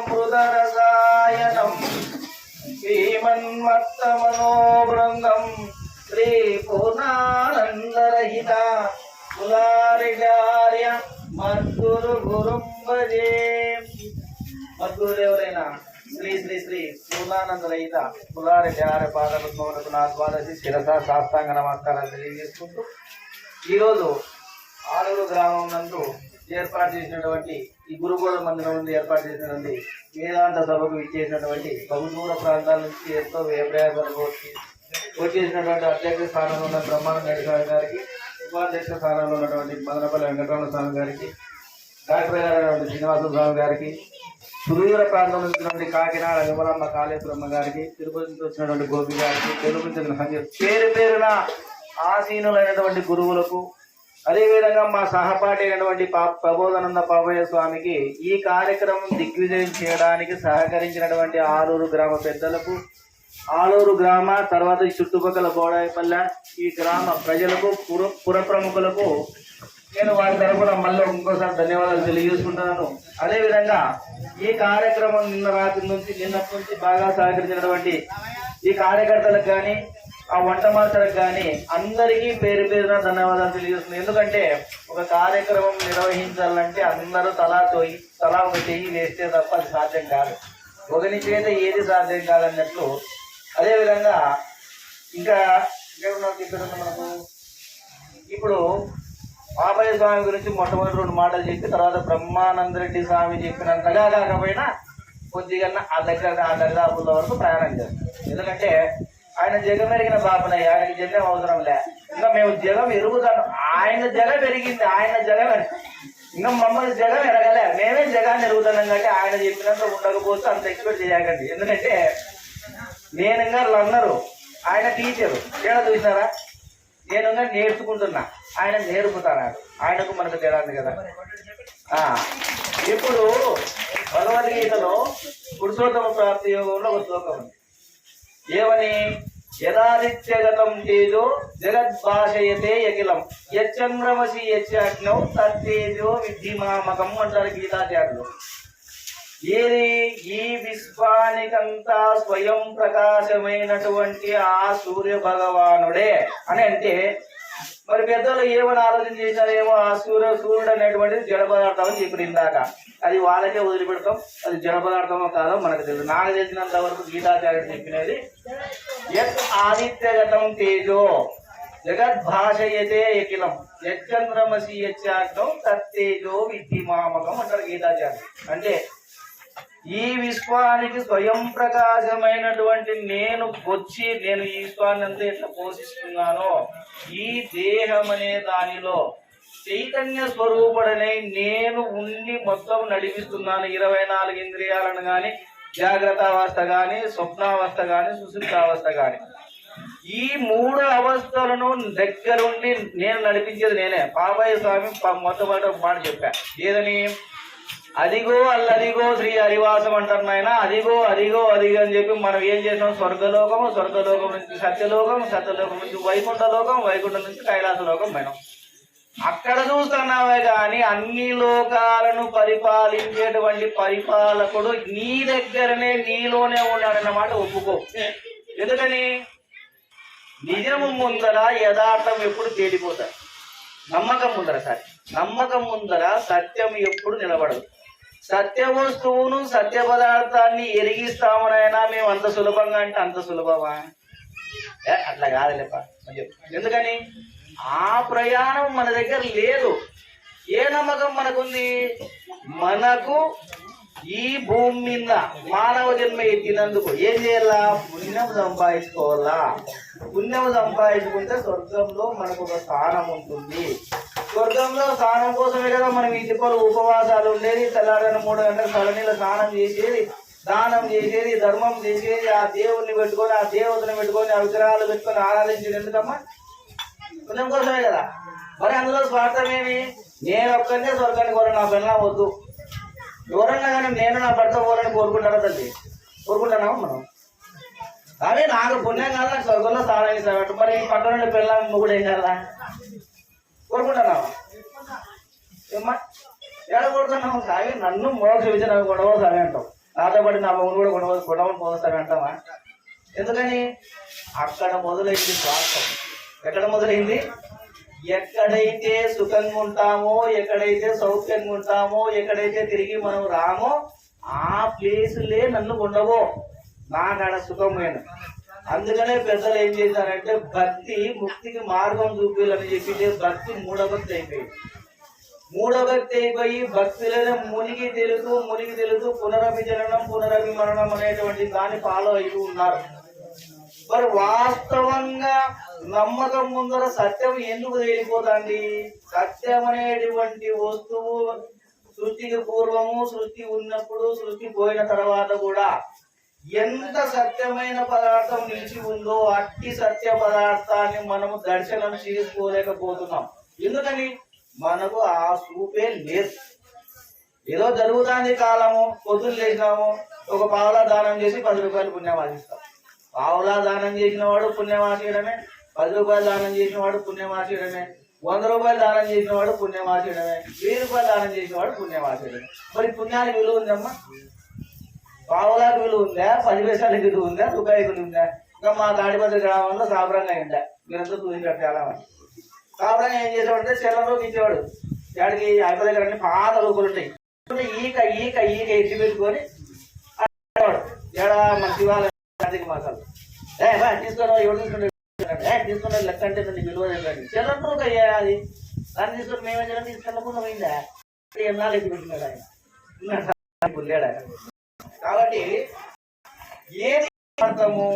శ్రీరామామృతరసాయనం శ్రీమన్మత్తమనోబృందం శ్రీ పూర్ణానందరహిత కులారిగార్య మద్గురు గురుం మద్గురు ఎవరైనా శ్రీ శ్రీ శ్రీ పూర్ణానంద రహిత ఆర్య పాదపద్మములకు నా ద్వాదశి శిరస శాస్త్రాంగ నమస్కారాలు తెలియజేసుకుంటూ ఈరోజు ఆలూరు గ్రామం నందు ఏర్పాటు చేసినటువంటి ఈ గురుగోళ మందిరం నుండి ఏర్పాటు చేసినటువంటి వేదాంత సభకు ఇచ్చేసినటువంటి బహుదూర ప్రాంతాల నుంచి ఎంతో వ్యయప్రయాసాలకు వచ్చి వచ్చేసినటువంటి అధ్యక్ష స్థానంలో ఉన్న బ్రహ్మాండ రెడ్డి గారి గారికి ఉపాధ్యక్ష స్థానంలో ఉన్నటువంటి మదనపల్లి వెంకటరమణ స్వామి గారికి డాక్టర్ శ్రీనివాస స్వామి గారికి సుదూర ప్రాంతం నుంచి కాకినాడ విమలమ్మ కాళేశ్వరమ్మ గారికి తిరుపతి నుంచి వచ్చినటువంటి గోపి గారికి తెలుగు నుంచి చెందిన సంజయ్ పేరు పేరున ఆసీనులైనటువంటి గురువులకు అదేవిధంగా మా సహపాఠి అయినటువంటి పా పాపయ్య స్వామికి ఈ కార్యక్రమం దిగ్విజయం చేయడానికి సహకరించినటువంటి ఆలూరు గ్రామ పెద్దలకు ఆలూరు గ్రామ తర్వాత ఈ చుట్టుపక్కల బోడాయిపల్లె ఈ గ్రామ ప్రజలకు పుర పుర ప్రముఖులకు నేను వారి తరపున మళ్ళీ ఇంకోసారి ధన్యవాదాలు తెలియజేసుకుంటున్నాను. అదేవిధంగా ఈ కార్యక్రమం నిన్న రాత్రి నుంచి నిన్నటి నుంచి బాగా సహకరించినటువంటి ఈ కార్యకర్తలకు కానీ ఆ వంట మాస్టర్కి కానీ అందరికీ పేరు పేరున ధన్యవాదాలు తెలియజేస్తుంది ఎందుకంటే ఒక కార్యక్రమం నిర్వహించాలంటే అందరూ తలా తోయి తలా ఒక చెయ్యి వేస్తే తప్ప అది సాధ్యం కాదు. ఒకరి చేత ఏది సాధ్యం కాదన్నట్లు అదేవిధంగా ఇంకా ఇంకేమన్నా ఇక్కడ మనకు? ఇప్పుడు బాబాయ్ స్వామి గురించి మొట్టమొదటి రెండు మాటలు చెప్పి తర్వాత బ్రహ్మానందరెడ్డి స్వామి చెప్పినంతగా కాకపోయినా కొద్దిగా ఆ దగ్గర ఆ దరిదాపుల వరకు ప్రయాణం చేస్తాం. ఎందుకంటే ఆయన జగం ఎరిగిన బాపనయ్య ఆయనకి జగం అవసరం లే. ఇంకా మేము జగం ఎరుగుతాం. ఆయన జగం పెరిగింది ఆయన జగం ఇంకా మమ్మల్ని జగం ఎరగలే. మేమే జగాన్ని ఎరుగుతున్నాం కాబట్టి ఆయన చెప్పినంత ఉండకపోతే అంత ఎక్స్పెక్ట్ చేయకండి. ఎందుకంటే నేను ఇంకా లన్నరు ఆయన టీచరు ఏడా చూసినారా? నేను ఇంకా నేర్చుకుంటున్నా. ఆయన నేర్పుతాడు ఆయనకు మనకు తేడా ఉంది కదా. ఇప్పుడు భగవద్గీతలో పురుషోత్తమ ప్రాప్తి యోగంలో ఒక శ్లోకం ఉంది. ఏమని? యథాదిత్యగతం తేజో జగద్భాషయతే అఖిలం. యచ్చంద్రమసి యచ్చాగ్నౌ తత్తేజో విద్ధిమామకం అంటారు గీతాచార్యులు. ఏది? ఈ విశ్వానికంతా స్వయం ప్రకాశమైనటువంటి ఆ సూర్య భగవానుడే అని అంటే మరి పెద్దలు ఏమని ఆలోచన చేశారేమో ఆ సూర్య సూర్యుడు అనేటువంటిది జడ పదార్థం అని చెప్పిన ఇందాక. అది వాళ్ళకే వదిలిపెడతాం. అది జడ పదార్థమో కాదో మనకు తెలుసు నాకు తెలిసినంత వరకు గీతాచార్యుడు చెప్పినది యత్ ఆదిత్యగతం తేజో జగద్భాషయతే ఎకిలం యచ్చంద్రమసి యచ్చాగ్నం తత్తేజో విద్యమామకం అంటారు గీతాచార్యుడు. అంటే ఈ విశ్వానికి స్వయం ప్రకాశమైనటువంటి నేను వచ్చి నేను ఈ విశ్వాన్ని అంతా ఎట్లా పోషిస్తున్నానో ఈ దేహం అనే దానిలో చైతన్య స్వరూపుడనే నేను ఉండి మొత్తం నడిపిస్తున్నాను. ఇరవై నాలుగు ఇంద్రియాలను కానీ జాగ్రత్త అవస్థ కానీ స్వప్నావస్థ కానీ సుశుద్ధావస్థ కానీ ఈ మూడు అవస్థలను దగ్గరుండి నేను నడిపించేది నేనే. పాపయ్య స్వామి మొట్టమొదటి మాట చెప్పా. ఏదని? అదిగో అల్లదిగో శ్రీ హరివాసం అంటారు నాయన. అదిగో అదిగో అదిగో అని చెప్పి మనం ఏం చేసాం స్వర్గలోకము స్వర్గలోకం నుంచి సత్యలోకం సత్యలోకం నుంచి వైకుంఠ లోకం వైకుంఠం నుంచి కైలాస లోకం పోయినాం. అక్కడ చూస్తున్నావే కానీ అన్ని లోకాలను పరిపాలించేటువంటి పరిపాలకుడు నీ దగ్గరనే నీలోనే ఉన్నాడన్నమాట ఒప్పుకో. ఎందుకని? నిజము ముందర యథార్థం ఎప్పుడు తేలిపోతారు. నమ్మకం ముందర సార్. నమ్మకం ముందర సత్యం ఎప్పుడు నిలబడదు. సత్య వస్తువును సత్య పదార్థాన్ని ఎరిగిస్తామనైనా మేము అంత సులభంగా అంటే అంత సులభమా? ఏ, అట్లా కాదులేప ఎందుకని? ఆ ప్రయాణం మన దగ్గర లేదు. ఏ నమ్మకం మనకుంది? మనకు ఈ భూమి మీద మానవ జన్మ ఎత్తినందుకు ఏం చేయాలా? పుణ్యం సంపాదించుకోవాలా? పుణ్యం సంపాదించుకుంటే స్వర్గంలో మనకు ఒక స్థానం ఉంటుంది. స్వర్గంలో స్నానం కోసమే కదా మనం ఈ తిప్పలు ఉపవాసాలు ఉండేది. తెల్లారిన మూడు గంటల సలనీల స్నానం చేసేది దానం చేసేది ధర్మం చేసేది ఆ దేవుణ్ణి పెట్టుకొని ఆ దేవతని పెట్టుకొని ఆ విగ్రహాలు పెట్టుకొని ఆరాధించేది ఎందుకమ్మా? పుణ్యం కోసమే కదా. మరి అందులో స్వార్థం ఏమి? నేను ఒక్కరినే స్వర్గానికి కోర నా పిల్ల వద్దు. ఎవరన్నా కానీ నేను నా భర్త పోరని కోరుకుంటారా తల్లి? కోరుకుంటున్నామా మనం? అదే నాకు పుణ్యం కాదు నాకు స్వర్గంలో స్నానం ఇస్తాడు మరి పట్టణ పిల్ల మొగుడు ఏం కదా కోరుకుంటున్నావా? ఏమ్మా? ఏడ సాగి నన్ను మోక్ష విజయ గొడవలు సాగి అంటావు. నాతో పాటు నా మొగుడు కూడా గొడవ గొడవలు పోస్తాను అంటావా? ఎందుకని? అక్కడ మొదలైంది స్వార్థం. ఎక్కడ మొదలైంది? ఎక్కడైతే సుఖంగా ఉంటామో ఎక్కడైతే సౌఖ్యంగా ఉంటామో ఎక్కడైతే తిరిగి మనం రామో ఆ ప్లేసులే నన్ను ఉండవో నాకాడ సుఖమైన అందుకనే పెద్దలు ఏం చేశారంటే భక్తి ముక్తికి మార్గం చూపించాలని చెప్పి భక్తి మూఢభక్తి అయిపోయింది. మూఢభక్తి అయిపోయి భక్తిలోనే మునిగి తెలుసు మునిగి తెలుసు పునరభి జననం పునరభి మరణం అనేటువంటి దాన్ని ఫాలో అవుతూ ఉన్నారు. మరి వాస్తవంగా నమ్మకం ముందర సత్యం ఎందుకు తేలిపోతుంది? సత్యం అనేటువంటి వస్తువు సృష్టికి పూర్వము సృష్టి ఉన్నప్పుడు సృష్టి పోయిన తర్వాత కూడా ఎంత సత్యమైన పదార్థం నిలిచి ఉందో అట్టి సత్య పదార్థాన్ని మనము దర్శనం చేసుకోలేకపోతున్నాం. ఎందుకని? మనకు ఆ చూపే లేదు. ఏదో జరుగుతుంది కాలము పొద్దున్న లేచినాము ఒక పావులా దానం చేసి పది రూపాయలు పుణ్యం ఆశిస్తాం పావులా దానం చేసిన వాడు పుణ్యం ఆశయడమే పది రూపాయలు దానం చేసిన వాడు పుణ్యం ఆశయడమే వంద రూపాయలు దానం చేసిన వాడు పుణ్యం ఆశయడమే వెయ్యి రూపాయలు దానం చేసిన వాడు పుణ్యం ఆశయడమే మరి పుణ్యానికి విలువ ఉందమ్మా? పావులాకు విలువ ఉందా? పది పైసలకి విలువ ఉందా? రూపాయికి విలువ ఉందా? ఇంకా మా తాడిపత్రి గ్రామంలో సాబరంగా ఉందా మీరంతా చూసినట్టు చాలా మంది. సాబ్రంగా ఏం చేసేవాడంటే చెల్లంలోకి ఇచ్చేవాడు వాడికి అయిపోయి దగ్గర అన్ని పాత రూపులు ఉంటాయి. ఈక ఈక ఈక ఎత్తి పెట్టుకొని ఏడా మన శివాలయం కార్తీక మాసాలు. ఏ బా తీసుకురా ఎవరు తీసుకుంటే ఏ తీసుకుంటే లెక్క అంటే దాన్ని విలువ చెప్పండి చెల్లంటూ అయ్యా అది? దాన్ని తీసుకొని మేమే చేయాలి? తీసుకెళ్ళకుండా పోయిందా? ఎన్నాళ్ళు ఎత్తి పెట్టినాడు ఆయన. పుల్లాడు కాబట్టి ఏది అర్థము